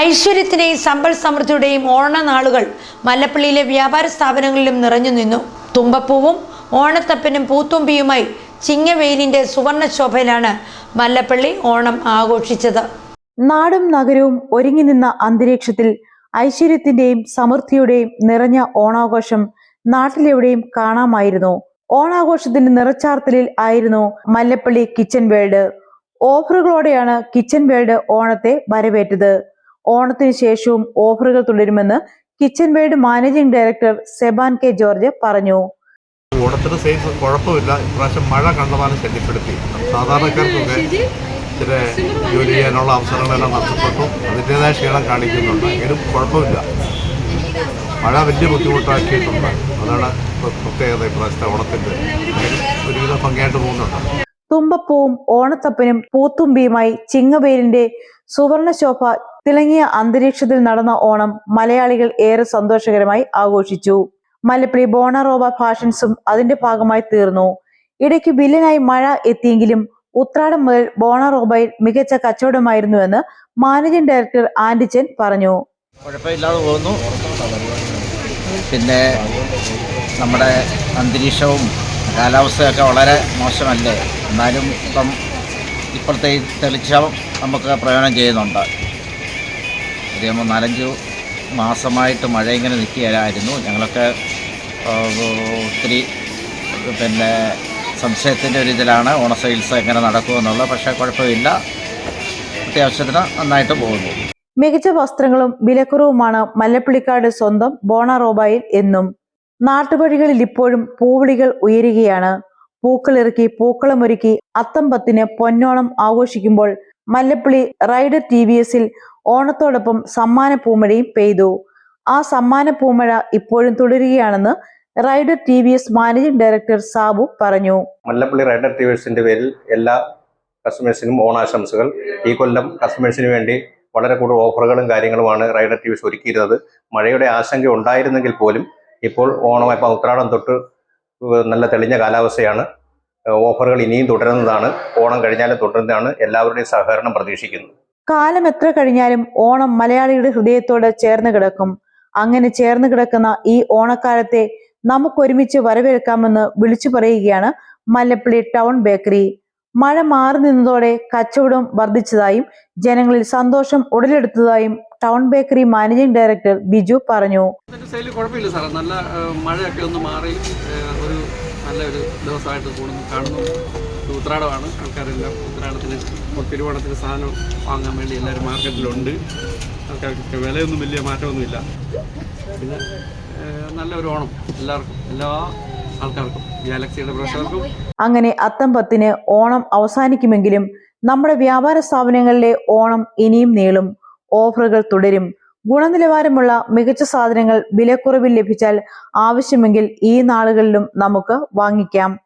ഐശ്വര്യത്തിന്റെയും സമ്പൽ സമൃദ്ധിയുടെയും ഓണനാളുകൾ മല്ലപ്പള്ളിയിലെ വ്യാപാര സ്ഥാപനങ്ങളിലും നിറഞ്ഞു നിന്നു. തുമ്പപ്പൂവും ഓണത്തപ്പനും പൂത്തുമ്പിയുമായി ചിങ്ങവെയിലിന്റെ സുവർണ ശോഭയിലാണ് മല്ലപ്പള്ളി ഓണം ആഘോഷിച്ചത്. നാടും നഗരവും ഒരുങ്ങി നിന്ന അന്തരീക്ഷത്തിൽ ഐശ്വര്യത്തിന്റെയും സമൃദ്ധിയുടെയും നിറഞ്ഞ ഓണാഘോഷം നാട്ടിലെവിടെയും കാണാമായിരുന്നു. ഓണാഘോഷത്തിന്റെ നിറച്ചാർത്തലിൽ ആയിരുന്നു മല്ലപ്പള്ളി കിച്ചൺ വേൾഡ്. ഓഫറുകളോടെയാണ് കിച്ചൺ വേൾഡ് ഓണത്തെ വരവേറ്റത്. ഓണത്തിന് ശേഷവും ഓഫറുകൾ തുടരുമെന്ന് kitchen world managing director Seban K George പറഞ്ഞു. ഓണത്തിന് സൈസ് കുഴപ്പമില്ല. ഇപ്രാവശ്യം മഴ കണ്ടമാനം ശല്യപ്പെടുത്തി. സാധാരണക്കാർക്കൊക്കെ ഇച്ചിരി ജോലി ചെയ്യാനുള്ള അവസരങ്ങളെല്ലാം നഷ്ടപ്പെട്ടു. അതിന്റെതായ ക്ഷീണം കാണിക്കുന്നുണ്ട്. എങ്കിലും കുഴപ്പമില്ല. മഴ വലിയ ബുദ്ധിമുട്ടാക്കിയിട്ടുണ്ട്. അതാണ് പ്ര- പ്രത്യേകത ഇപ്രാവശ്യത്തെ ഓണത്തിന്റെ. ഒരുവിധം ഭംഗിയായിട്ട് പോകുന്നുണ്ട്. തുമ്പപ്പൂവും ഓണത്തപ്പനും പൂത്തുമ്പിയുമായി ചിങ്ങവേലിന്റെ സുവർണ ശോഭ തിളങ്ങിയ അന്തരീക്ഷത്തിൽ നടന്ന ഓണം മലയാളികൾ ഏറെ സന്തോഷകരമായി ആഘോഷിച്ചു. മലപ്പള്ളി ബോണറോബ ഫാഷൻസും അതിന്റെ ഭാഗമായി തീർന്നു. ഇടയ്ക്ക് വില്ലനായി മഴ എത്തിയെങ്കിലും ഉത്രാടം മുതൽ ബോണറോബയിൽ മികച്ച കച്ചവടമായിരുന്നുവെന്ന് മാനേജിംഗ് ഡയറക്ടർ ആൻഡിച്ചൻ പറഞ്ഞു. പിന്നെ നമ്മുടെ അന്തരീക്ഷവും കാലാവസ്ഥയൊക്കെ വളരെ മോശമല്ലേ? എന്നാലും ഇപ്പം ഇപ്പോഴത്തെ ഈ തെളിച്ചം നമുക്ക് പ്രയോജനം ചെയ്യുന്നുണ്ട്. അറിയാമോ നാലഞ്ച് മാസമായിട്ട് മഴ ഇങ്ങനെ നിൽക്കുകയായിരുന്നു. ഞങ്ങളൊക്കെ ഒത്തിരി പിന്നെ സംശയത്തിന്റെ ഒരു ഇതിലാണ് ഓണ സെയിൽസ് എങ്ങനെ നടക്കുമെന്നുള്ളത് പക്ഷേ കുഴപ്പമില്ല. അത്യാവശ്യത്തിന് നന്നായിട്ട് പോകുന്നു. മികച്ച വസ്ത്രങ്ങളും വിലക്കുറവുമാണ് മല്ലപ്പള്ളിക്കാട് സ്വന്തം ബോണ റോബായിൽ എന്നും നാട്ടുവഴികളിൽ ഇപ്പോഴും പൂവിളികൾ ഉയരുകയാണ്. പൂക്കളിറക്കി പൂക്കളമൊരുക്കി അത്തമ്പത്തിന് പൊന്നോണം ആഘോഷിക്കുമ്പോൾ മല്ലപ്പള്ളി റൈഡർ ടി വി എസിൽ ഓണത്തോടൊപ്പം സമ്മാന പൂമഴയും പെയ്തു. ആ സമ്മാന പൂമഴ ഇപ്പോഴും തുടരുകയാണെന്ന് rider T V S managing director Sabu പറഞ്ഞു. മല്ലപ്പള്ളി റൈഡർ ടി വി എസിന്റെ പേരിൽ എല്ലാ കസ്റ്റമേഴ്സിനും ഓണാശംസകൾ. ഈ കൊല്ലം കസ്റ്റമേഴ്സിന് വേണ്ടി വളരെ കൂടുതൽ ഓഫറുകളും കാര്യങ്ങളുമാണ് റൈഡർ ടി വി എസ് ഒരുക്കിയിരുന്നത്. മഴയുടെ ആശങ്ക ഉണ്ടായിരുന്നെങ്കിൽ പോലും ഇപ്പോൾ ഓണം ഇപ്പം ഉത്രാടം തൊട്ട് നല്ല തെളിഞ്ഞ കാലാവസ്ഥയാണ്. ഓഫറുകൾ ഇനിയും തുടരുന്നതാണ്. ഓണം കഴിഞ്ഞാലും തുടരുന്നതാണ്. എല്ലാവരുടെയും സഹകരണം പ്രതീക്ഷിക്കുന്നു. കാലം എത്ര കഴിഞ്ഞാലും ഓണം മലയാളിയുടെ ഹൃദയത്തോട് ചേർന്ന് കിടക്കും. അങ്ങനെ ചേർന്ന് കിടക്കുന്ന ഈ ഓണക്കാലത്തെ നമുക്കൊരുമിച്ച് വരവേൽക്കാമെന്ന് വിളിച്ചു പറയുകയാണ് മല്ലപ്പള്ളി ടൗൺ ബേക്കറി. മഴ മാറി നിന്നതോടെ കച്ചവടം വർദ്ധിച്ചതായും ജനങ്ങളിൽ സന്തോഷം ഉടലെടുത്തതായും town bakery managing director Biju പറഞ്ഞു. നല്ല മഴയൊക്കെ ഒന്ന് മാറി ഒരു നല്ലൊരു ദിവസമായിട്ട് കൂടുന്നു. കാണുന്നു. ഉത്രാടമാണ്. ആൾക്കാരെല്ലാം ഉത്രാടത്തിന് തിരുവോണത്തിന് സാധനം വാങ്ങാൻ വേണ്ടി എല്ലാവരും മാർക്കറ്റിലുണ്ട്. ആൾക്കാർക്ക് വിലയൊന്നും വലിയ മാറ്റമൊന്നുമില്ല. പിന്നെ നല്ല നല്ലൊരു ഓണം എല്ലാവർക്കും എല്ലാ ആൾക്കാർക്കും ഗാലക്സിയുടെ പ്രേക്ഷകർക്കും അങ്ങനെ അത്തം പത്തിന് ഓണം അവസാനിക്കുമെങ്കിലും നമ്മുടെ വ്യാപാര സ്ഥാപനങ്ങളിലെ ഓണം ഇനിയും നീളും. ഓഫറുകൾ തുടരും. ഗുണനിലവാരമുള്ള മികച്ച സാധനങ്ങൾ വിലക്കുറവിൽ ലഭിച്ചാൽ ആവശ്യമെങ്കിൽ ഈ നാളുകളിലും നമുക്ക് വാങ്ങിക്കാം.